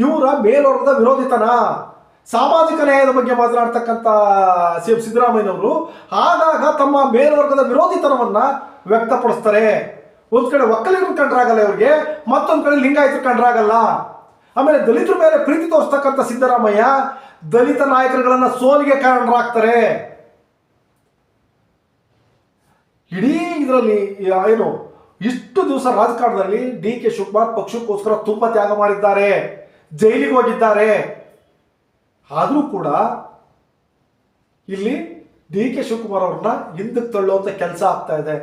ಇವರ ಮೇಲ್ವರ್ಗದ ವಿರೋಧಿತನ. ಸಾಮಾಜಿಕ ನ್ಯಾಯದ ಬಗ್ಗೆ ಮಾತನಾಡ್ತಕ್ಕಂಥ ಸಿ ಎಂ ಸಿದ್ದರಾಮಯ್ಯನವರು ಆಗಾಗ ತಮ್ಮ ಮೇಲ್ವರ್ಗದ ವಿರೋಧಿತನವನ್ನ ವ್ಯಕ್ತಪಡಿಸ್ತಾರೆ. ಒಂದು ಕಡೆ ಒಕ್ಕಲಿಗರು ಕಂಡ್ರಾಗಲ್ಲ ಇವ್ರಿಗೆ, ಮತ್ತೊಂದು ಕಡೆ ಲಿಂಗಾಯತರು ಕಂಡ್ರಾಗಲ್ಲ. ಆಮೇಲೆ ದಲಿತರ ಮೇಲೆ ಪ್ರೀತಿ ತೋರಿಸ್ತಕ್ಕಂಥ ಸಿದ್ದರಾಮಯ್ಯ ದಲಿತ ನಾಯಕರುಗಳನ್ನು ಸೋಲಿಗೆ ಕಾರಣರಾಗ್ತಾರೆ. ಇಡೀ ಇದರಲ್ಲಿ ಏನು, ಇಷ್ಟು ದಿವಸ ರಾಜಕಾರಣದಲ್ಲಿ ಡಿ ಕೆ ಶಿವಕುಮಾರ್ ಪಕ್ಷಕ್ಕೋಸ್ಕರ ತುಂಬಾ ತ್ಯಾಗ ಮಾಡಿದ್ದಾರೆ, ಜೈಲಿಗೆ ಹೋಗಿದ್ದಾರೆ. ಆದರೂ ಕೂಡ ಇಲ್ಲಿ ಡಿ ಕೆ ಶಿವಕುಮಾರ್ ಅವ್ರನ್ನ ಹಿಂದಕ್ಕೆ ತಳ್ಳುವಂಥ ಕೆಲಸ ಆಗ್ತಾ ಇದೆ.